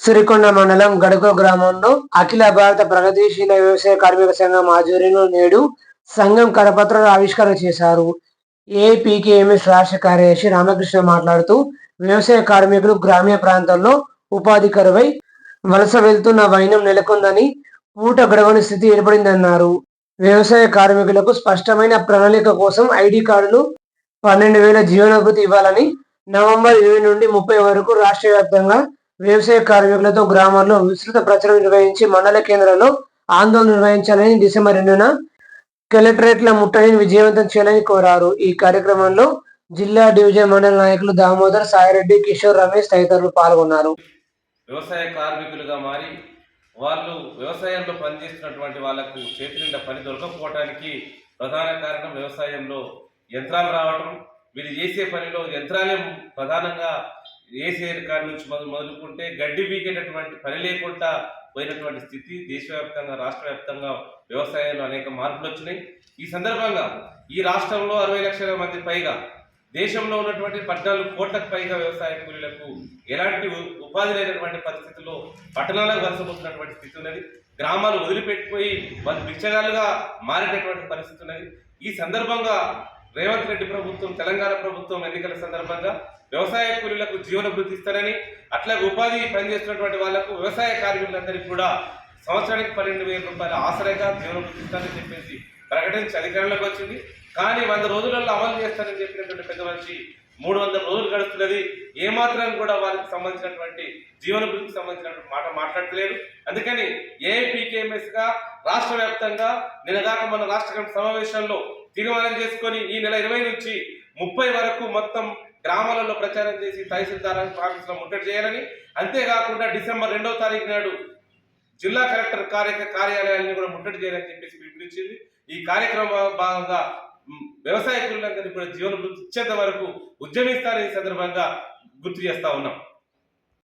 సిరికొండ మండలం గడకో గ్రామంలో అఖిల భారత ప్రగతిశీల వ్యవసాయ కార్మిక సంఘం ఆధ్వర్యంలో నేడు సంఘం కరపత్రాలు ఆవిష్కరణ చేశారు. ఏపీకేఎంఎస్ రాష్ట్ర కార్యదర్శి రామకృష్ణ మాట్లాడుతూ వ్యవసాయ కార్మికులు గ్రామీణ ప్రాంతాల్లో ఉపాధి కరువై వలస వెళ్తున్న వైనం నెలకొందని పూట గడవని స్థితి ఏర్పడిందన్నారు. వ్యవసాయ కార్మికులకు స్పష్టమైన ప్రణాళిక కోసం ఐడి కార్డులు పన్నెండు వేల జీవనభృతి ఇవ్వాలని నవంబర్ ఇరవై నుండి ముప్పై వరకు రాష్ట్ర వ్యాప్తంగా వ్యవసాయ కార్మికులతో గ్రామాల్లో విస్తృత ప్రచారం నిర్వహించి మండల కేంద్రంలో ఆందోళన నిర్వహించాలని డిసెంబర్ రెండున కలెక్టరేట్ల ముట్టడిని విజయవంతం చేయాలని కోరారు. ఈ కార్యక్రమంలో జిల్లా డివిజన్ మండల నాయకులు దామోదర్ సాయిరెడ్డి కిషోర్ రమేష్ తదితరులు పాల్గొన్నారు. వ్యవసాయ కార్మికులుగా మారి వాళ్ళు వ్యవసాయంలో పనిచేస్తున్నటువంటి వాళ్ళకు చేతి నిండా పని దొరకకపోవటానికి ప్రధాన కారణం వ్యవసాయంలో యంత్రాలు రావటం. వీళ్ళు చేసే పనిలో యంత్రాలే ప్రధానంగా ఏసీఆర్ కాడ నుంచి మొదలు మొదలుకుంటే గడ్డి బీకేటటువంటి పని లేకుండా పోయినటువంటి స్థితి దేశవ్యాప్తంగా రాష్ట్ర వ్యాప్తంగా వ్యవసాయంలో అనేక మార్పులు వచ్చినాయి. ఈ సందర్భంగా ఈ రాష్ట్రంలో అరవై లక్షల మంది పైగా దేశంలో ఉన్నటువంటి పద్నాలుగు కోట్లకు పైగా వ్యవసాయ కూలీలకు ఎలాంటి ఉపాధి లేనటువంటి పరిస్థితుల్లో పట్టణాలకు వలసపోతున్నటువంటి స్థితి ఉన్నది. గ్రామాలు వదిలిపెట్టిపోయి వాళ్ళు బిచ్చగాలుగా మారేటటువంటి పరిస్థితి ఉన్నది. ఈ సందర్భంగా రేవంత్ రెడ్డి ప్రభుత్వం తెలంగాణ ప్రభుత్వం ఎన్నికల సందర్భంగా వ్యవసాయ కూలీలకు జీవన వృద్ధి ఇస్తారని అట్లాగే ఉపాధి పనిచేస్తున్నటువంటి వాళ్ళకు వ్యవసాయ కార్మికులందరికీ కూడా సంవత్సరానికి పన్నెండు వేల రూపాయల ఆసరైగా జీవన వృద్ధి ఇస్తారని చెప్పేసి ప్రకటించి అధికారంలోకి వచ్చింది. కానీ వంద రోజులలో అమలు చేస్తారని చెప్పినటువంటి పెద్ద మనిషి మూడు వందల రోజులు గడుస్తున్నది. ఏమాత్రం కూడా వారికి సంబంధించినటువంటి జీవన వృత్తికి సంబంధించినటువంటి మాట మాట్లాడలేదు అందుకని ఏపీకేఎంఎస్గా రాష్ట్ర వ్యాప్తంగా నిన్నదాకా మన రాష్ట్ర కమిటీ సమావేశంలో తీర్మానం చేసుకొని ఈ నెల ఇరవై నుంచి ముప్పై వరకు మొత్తం గ్రామాలలో ప్రచారం చేసి తహసీల్దార్ ఆఫీసులో ముట్టడి చేయాలని అంతేకాకుండా డిసెంబర్ రెండవ తారీఖు నాడు జిల్లా కలెక్టర్ కార్య కార్యాలయాన్ని కూడా ముట్టడి చేయాలని చెప్పేసి పిలుపునిచ్చింది. ఈ కార్యక్రమం భాగంగా వ్యవసాయకులందరినీ కూడా జీవన ఇచ్చేంత వరకు ఉద్యమిస్తారని సందర్భంగా గుర్తు చేస్తా ఉన్నాం.